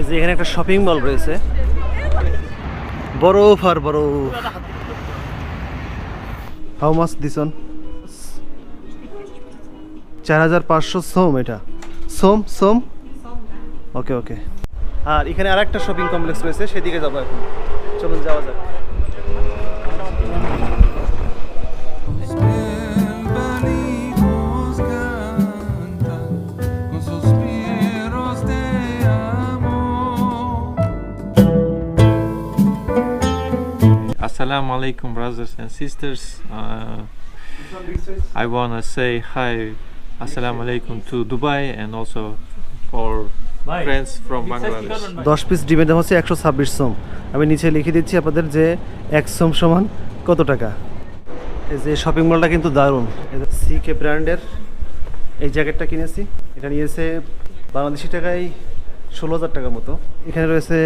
এই যে এখানে একটা শপিং মল রয়েছে। বরফ আর বরফ। হাউ মাস দিসন চার হাজার পাঁচশো সোম এটা। সোম সোম? ওকে ওকে আর এখানে আর একটা শপিং কমপ্লেক্স রয়েছে, সেদিকে যাব এখন। চলুন, যাওয়া যাক। Assalamu alaikum, brothers and sisters. Uh, I want to say hi, assalamu alaikum to Dubai and also for friends from Bangladesh. দশ পিস ডিমের দাম হচ্ছে একশো ছাব্বিশ সোম। আমি নিচে লিখে দিচ্ছি আপনাদের যে এক সোম সমান কত টাকা। এই যে শপিং মলটা কিন্তু দারুণ। সি কে ব্র্যান্ডের এই জ্যাকেটটা কিনেছি। এটা নিয়েছে বাংলাদেশি টাকায় ষোলো হাজার টাকা মতো। এখানে রয়েছে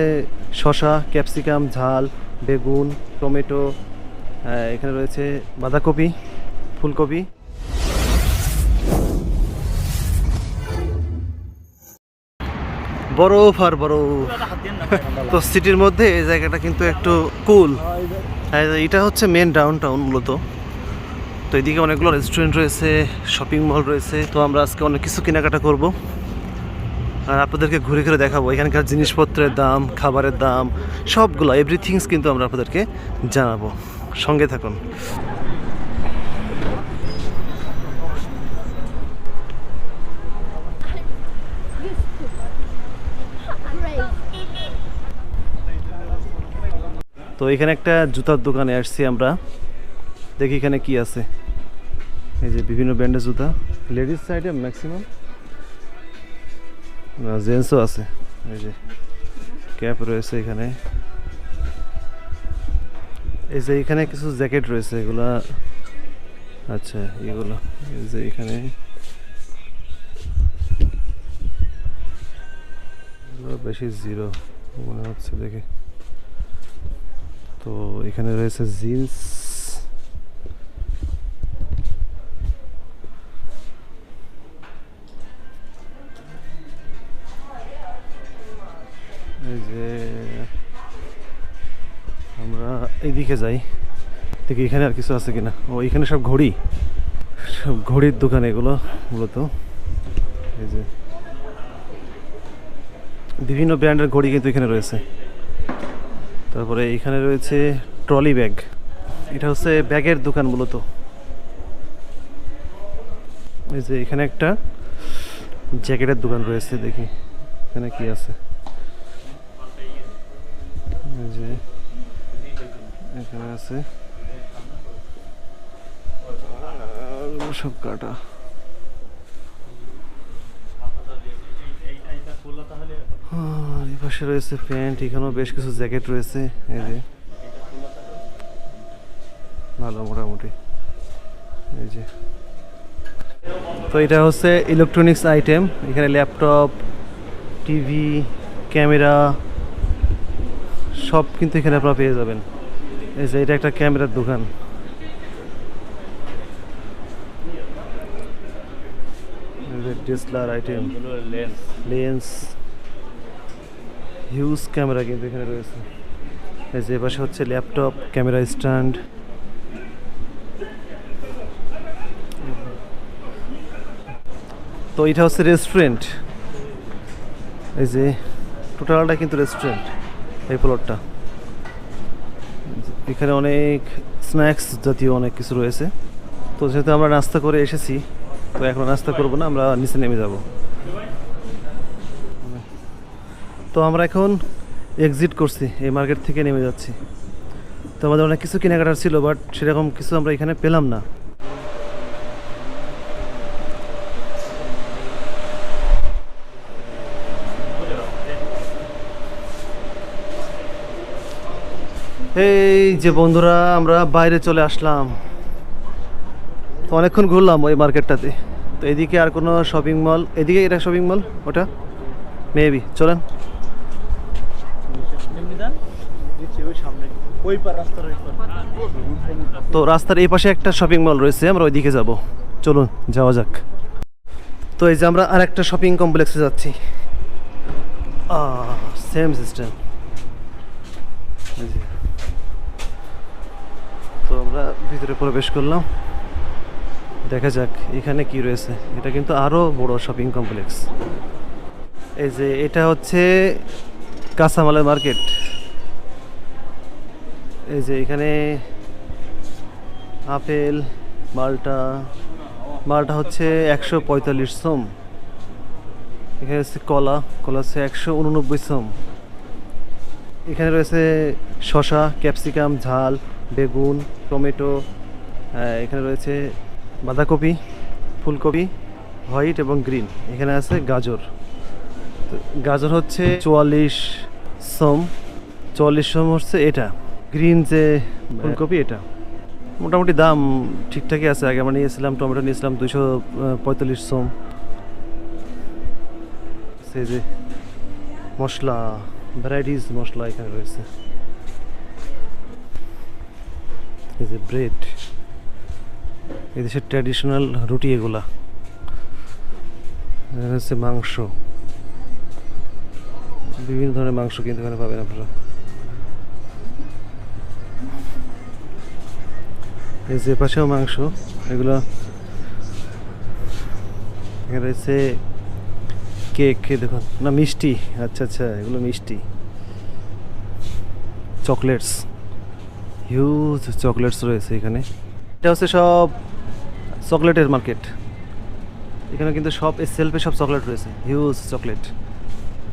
শশা ক্যাপসিকাম ঝাল বেগুন, টমেটো এখানে রয়েছে বাঁধাকপি, ফুলকপি। বরফ আর বরফ। তো সিটির মধ্যে এই জায়গাটা কিন্তু একটু কুল। এটা হচ্ছে মেন ডাউন টাউন মূলত। তো এদিকে অনেকগুলো রেস্টুরেন্ট রয়েছে শপিং মল রয়েছে। তো আমরা আজকে অনেক কিছু কেনাকাটা করব। আর আপনাদেরকে ঘুরে ঘুরে দেখাবো। এখানকার জিনিসপত্রের দাম, খাবারের দাম, সবগুলো এভরিথিংস কিন্তু আমরা আপনাদেরকে জানাব। সঙ্গে থাকুন। তো এখানে একটা জুতার দোকানে আসছি আমরা। দেখি এখানে কি আছে। এই যে বিভিন্ন ব্র্যান্ডের জুতা। লেডিস সাইডে ম্যাক্সিমাম না জেন্টসও আছে। এই যে ক্যাপ রয়েছে এখানে। এই যে এখানে কিছু জ্যাকেট রয়েছে, এগুলা আচ্ছা এগুলো, এই যে এখানে। বেশি জিরো মনে হচ্ছে দেখে। তো এখানে রয়েছে জিন্স এইদিকে যাই। দেখি এখানে আর কিছু আছে কিনা। ও, এখানে সব ঘড়ি। সব ঘড়ির দোকান এগুলো, মূলত। এই যে। বিভিন্ন ব্র্যান্ডের ঘড়ি কিন্তু এখানে রয়েছে। তারপরে এখানে রয়েছে ট্রলি ব্যাগ। এটা হচ্ছে ব্যাগের দোকান মূলত। এই যে এখানে একটা জ্যাকেটের দোকান রয়েছে, দেখি। এখানে কি আছে? এই যে। এখানে আছে। কাটা। এই পাশে রয়েছে প্যান্ট, এখানেও বেশ কিছু জ্যাকেট রয়েছে, এই যে। ভালো, মোটামুটি। এই যে। তো এটা হচ্ছে ইলেকট্রনিক্স আইটেম এখানে ল্যাপটপ টিভি ক্যামেরা সব কিন্তু এখানে আপনারা পেয়ে যাবেন। এই যে, এটা একটা ক্যামেরার দোকান। DSLR item lens huge camera কিন্তু এখানে রয়েছে। এই যে পাশে হচ্ছে ল্যাপটপ ক্যামেরা স্ট্যান্ড তো এটা হচ্ছে রেস্টুরেন্ট এই যে টোটালটা কিন্তু রেস্টুরেন্ট এই প্লটটা এখানে অনেক স্ন্যাক্স জাতীয় অনেক কিছু রয়েছে। তো যেহেতু আমরা নাস্তা করে এসেছি, তো এখন নাস্তা করব না, আমরা নিচে নেমে যাব। তো আমরা এখন এক্সিট করছি, এই মার্কেট থেকে নেমে যাচ্ছি। তো আমাদের অনেক কিছু কেনাকাটার ছিল বাট সেরকম কিছু আমরা এখানে পেলাম না। এই যে বন্ধুরা, আমরা বাইরে চলে আসলাম। তো অনেকক্ষণ ঘুরলাম ওই মার্কেটটাতে। তো এদিকে আর কোনো শপিং মল এদিকে এটা শপিং মল ওটা? মেবি চলেন। তো রাস্তার এই পাশে একটা শপিং মল রয়েছে, আমরা ওইদিকে যাব। চলুন, যাওয়া যাক। তো এই যে আমরা আর একটা শপিং কমপ্লেক্সে যাচ্ছি। সেম সিস্টেম আমরা ভিতরে প্রবেশ করলাম। দেখা যাক এখানে কি রয়েছে। এটা কিন্তু আরও বড় শপিং কমপ্লেক্স। এই যে এটা হচ্ছে কাঁচামালের মার্কেট। এই যে এখানে আপেল, মালটা মালটা হচ্ছে একশো পঁয়তাল্লিশ সোম। এখানে হচ্ছে কলা কলা হচ্ছে একশো উননব্বই সোম। এখানে রয়েছে শশা ক্যাপসিকাম, ঝাল বেগুন, টমেটো এখানে রয়েছে বাঁধাকপি, ফুলকপি, হোয়াইট এবং গ্রিন। এখানে আছে গাজর। গাজর হচ্ছে চুয়াল্লিশ সোম। চুয়াল্লিশ সোম হচ্ছে এটা। গ্রিন যে ফুলকপি, এটা। মোটামুটি দাম ঠিকঠাকই আছে। আগে আমরা নিয়েছিলাম, টমেটো নিয়েছিলাম দুশো পঁয়তাল্লিশ সোম। সে যে মশলা ভ্যারাইটিস মশলা এখানে রয়েছে। এই যে ব্রেড এদেশের ট্র্যাডিশনাল রুটি এগুলা। হচ্ছে মাংস। বিভিন্ন ধরনের মাংস কিন্তু এখানে পাবেন আপনারা। এই যে পাশেও মাংস, এগুলো এখানে রয়েছে কেক দেখুন। না, মিষ্টি। আচ্ছা আচ্ছা এগুলো মিষ্টি। চকলেটস হিউজ চকলেটস রয়েছে এখানে। এটা হচ্ছে সব চকলেটের মার্কেট এখানে কিন্তু সব সেলফে সব চকলেট রয়েছে। হিউজ চকলেট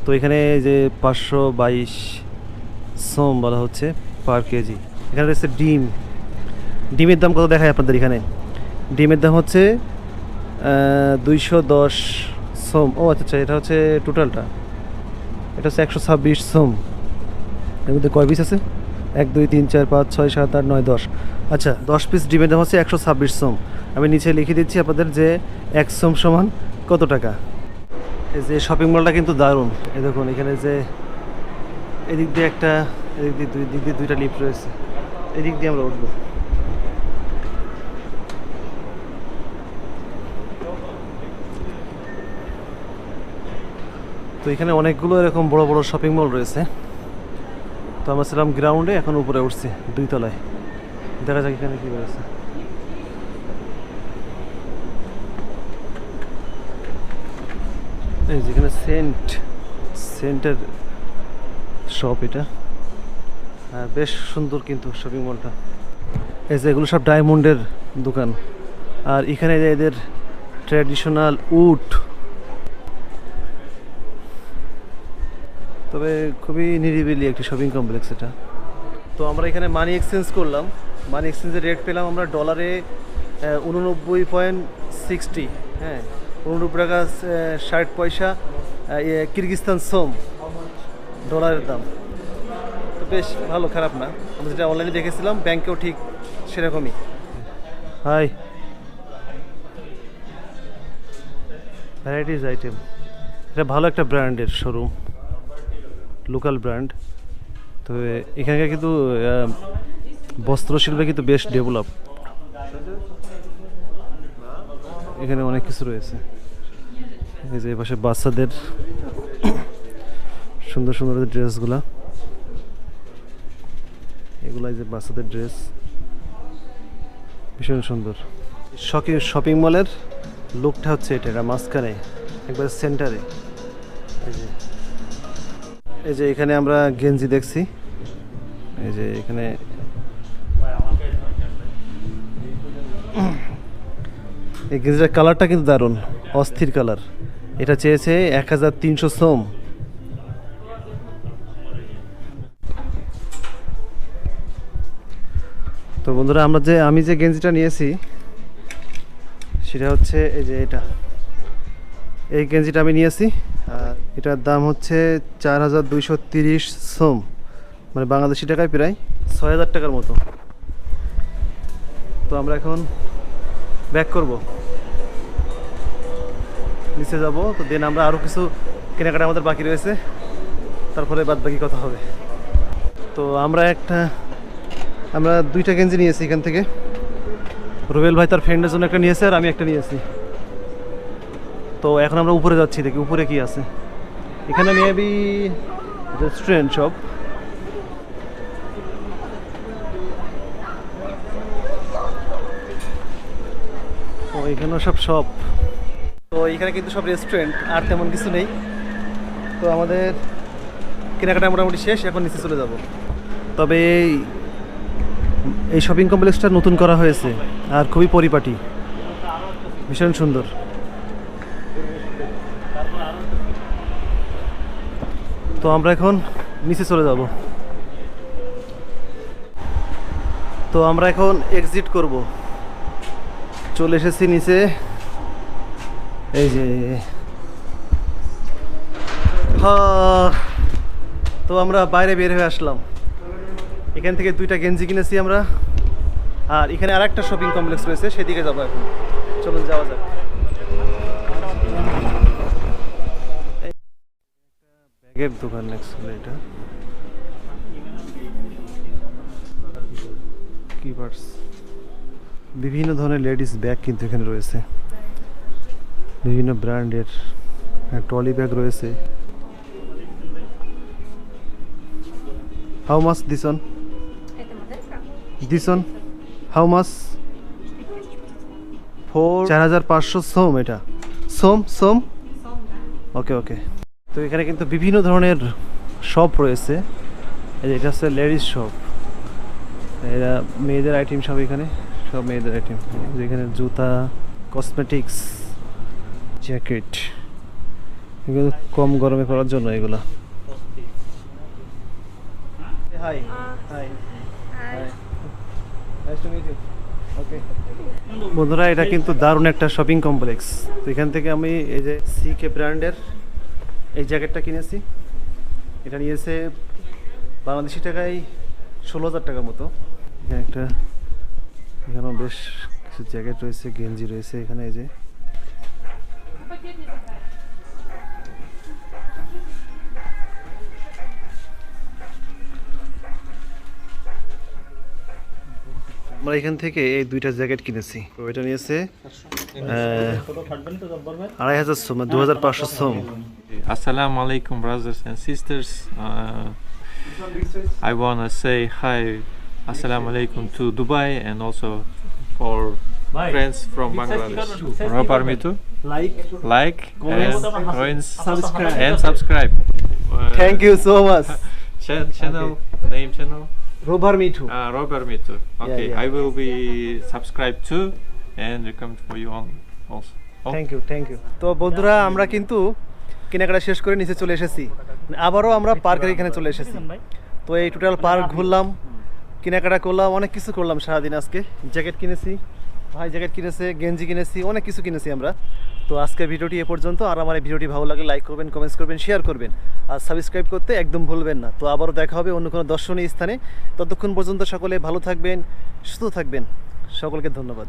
তো এখানে যে পাঁচশো বাইশ সোম বলা হচ্ছে পার কেজি এখানে রয়েছে ডিম। ডিমের দাম কত দেখায় আপনাদের এখানে? ডিমের দাম হচ্ছে দুইশো দশ সোম। ও আচ্ছা আচ্ছা এটা হচ্ছে টোটালটা এটা হচ্ছে একশো ছাব্বিশ সোম। এর মধ্যে কয় পিস আছে? এক, দুই, তিন, চার, পাঁচ, ছয়, সাত, আট, নয়, দশ। আচ্ছা দশ পিস ডিমের দাম হচ্ছে একশো ছাব্বিশ সোম। আমি নিচে লিখে দিচ্ছি আপনাদের যে এক সোম সমান কত টাকা। এই যে শপিং মলটা কিন্তু দারুণ। এ দেখুন, এখানে যে এদিক দিয়ে একটা, এদিক দিয়ে দুই দিক দিয়ে দুইটা লিফট রয়েছে। এদিক দিয়ে আমরা উঠবো। তো এখানে অনেকগুলো এরকম বড় বড় শপিং মল রয়েছে। তো আমরা ছিলাম গ্রাউন্ডে এখন উপরে উঠছি দুই তলায় দেখা যাক এখানে কি রয়েছে এই যেখানে সেন্ট, সেন্টের শপ এটা। হ্যাঁ বেশ সুন্দর কিন্তু শপিং মলটা এই যে এগুলো সব ডায়মন্ডের দোকান। আর এখানে এদের ট্র্যাডিশনাল উড তবে খুবই নিরিবিলি একটি শপিং কমপ্লেক্স এটা। তো আমরা এখানে মানি এক্সচেঞ্জ করলাম। মানি এক্সচেঞ্জের রেট পেলাম আমরা ডলারে উননব্বই পয়েন্ট সিক্সটি হ্যাঁ উননব্বই টাকা ষাট পয়সা কিরগিস্তান সোম ডলারের দাম। তো বেশ ভালো, খারাপ না। আমরা যেটা অনলাইনে দেখেছিলাম ব্যাংকেও ঠিক সেরকমই। হাই ভ্যারাইটিস আইটেম এটা ভালো একটা ব্র্যান্ডের শোরুম লোকাল ব্র্যান্ড। তবে এখানকার কিন্তু বস্ত্রশিল্পে কিন্তু বেশ ডেভেলপ। এখানে অনেক কিছু রয়েছে। এই যে পাশে বাচ্চাদের সুন্দর সুন্দর ড্রেসগুলা। এগুলা এই যে বাচ্চাদের ড্রেস। ভীষণ সুন্দর। শপিং শপিং মলের লুকটা হচ্ছে এটা এটা মাঝখানে, একবার সেন্টারে। এই যে। এই যে এখানে আমরা গেঞ্জি দেখছি। এই যে এখানে এই গেঞ্জিটার কালারটা কিন্তু দারুণ, অস্থির কালার। এটা চেয়েছে এক হাজার তিনশো সোম। তো বন্ধুরা, আমরা যে, আমি যে গেঞ্জিটা নিয়েছি, সেটা হচ্ছে এই যে এটা। এই গেঞ্জিটা আমি নিয়েছি। এটার দাম হচ্ছে চার হাজার দুইশো তিরিশ সোম। মানে বাংলাদেশি টাকায় প্রায় ছয় হাজার টাকার মতো। তো আমরা এখন ব্যাক করব। নিচে যাব, তো দেন আমরা আরও কিছু কেনাকাটা আমাদের বাকি রয়েছে। তারপরে বাদ বাকি কথা হবে। তো আমরা একটা, আমরা দুইটা গেঞ্জি নিয়েছি এখান থেকে। রুবেল ভাই তার ফ্রেন্ডের জন্য একটা নিয়েছে আর আমি একটা নিয়েছি। তো এখন আমরা উপরে যাচ্ছি, দেখি উপরে কি আছে। এখানে মেবি রেস্টুরেন্ট সব। ও, এখানেও সব শপ তো এখানে কিন্তু সব রেস্টুরেন্ট আর তেমন কিছু নেই। তো আমাদের কেনাকাটা মোটামুটি শেষ, এখন নিচে চলে যাব। তবে এই- এই শপিং কমপ্লেক্সটা নতুন করা হয়েছে, আর খুবই পরিপাটি, ভীষণ সুন্দর। তো আমরা এখন নিচে চলে যাব। তো আমরা এখন এক্সিট করব। চলে এসেছি নিচে। এই যে। তো আমরা বাইরে বের হয়ে আসলাম। এখান থেকে দুইটা গেঞ্জি কিনেছি আমরা। আর এখানে আর একটা শপিং কমপ্লেক্স রয়েছে, সেদিকে যাব এখন। চলুন যাওয়া যাক। গেপ দোকান নেক্সট হলো এটা। কিপার্স বিভিন্ন ধরনের লেডিস ব্যাগ কিন্তু এখানে রয়েছে। বিভিন্ন ব্র্যান্ডের ট্রলি ব্যাগ রয়েছে। How much this one this one how much four চার হাজার পাঁচশো সোম এটা। সোম সোম? ওকে ওকে তো এখানে কিন্তু বিভিন্ন ধরনের শপ রয়েছে। এই যে এটা হচ্ছে লেডিস শপ এরা মেয়েদের আইটেম সব এখানে সব মেয়েদের আইটেম যেখানে জুতা কসমেটিক্স জ্যাকেট এগুলো কম গরমে পরার জন্য এগুলো। হাই হাই ওকে বন্ধুরা এটা কিন্তু দারুণ একটা শপিং কমপ্লেক্স তো এখান থেকে আমি এই যে সি কে ব্র্যান্ডের এই জ্যাকেটটা কিনেছি। এটা নিয়েছে বাংলাদেশি টাকায় ষোলো হাজার টাকার মতো। এখানে একটা, এখানেও বেশ কিছু জ্যাকেট রয়েছে, গেঞ্জি রয়েছে এখানে এই যে। আমরা এখান থেকে এই দুইটা জ্যাকেট কিনেছি। তো এটা নিয়েছে আড়াই হাজার সোম মানে দু হাজার পাঁচশো সোম। আসসালামু আলাইকুম brothers and sisters I wanna say hi আসসালামু আলাইকুম to Dubai and also for friends from Bangladesh Ropar Mithu like like subscribe thank you so much channel name channel rover Mithu Uh, Robert me too. Okay, yeah. yeah. I will be subscribed too and recommend for you on also. Oh. Thank you thank you তো বন্ধুরা আমরা কিন্তু কেনাকাটা শেষ করে নিচে চলে এসেছি আবারও আমরা পার্কের এখানে চলে এসেছি তো এই টোটাল পার্ক ঘুরলাম কেনাকাটা করলাম অনেক কিছু করলাম সারাদিন আজকে জ্যাকেট কিনেছি ভাই জ্যাকেট কিনেছে গেঞ্জি কিনেছি অনেক কিছু কিনেছি আমরা তো আজকের ভিডিওটি এ পর্যন্ত। আর আমার এই ভিডিওটি ভালো লাগলে লাইক করবেন কমেন্টস করবেন শেয়ার করবেন। আর সাবস্ক্রাইব করতে একদম ভুলবেন না। তো আবারও দেখা হবে অন্য কোনো দর্শনীয় স্থানে। ততক্ষণ পর্যন্ত সকলে ভালো থাকবেন, সুস্থ থাকবেন। সকলকে ধন্যবাদ।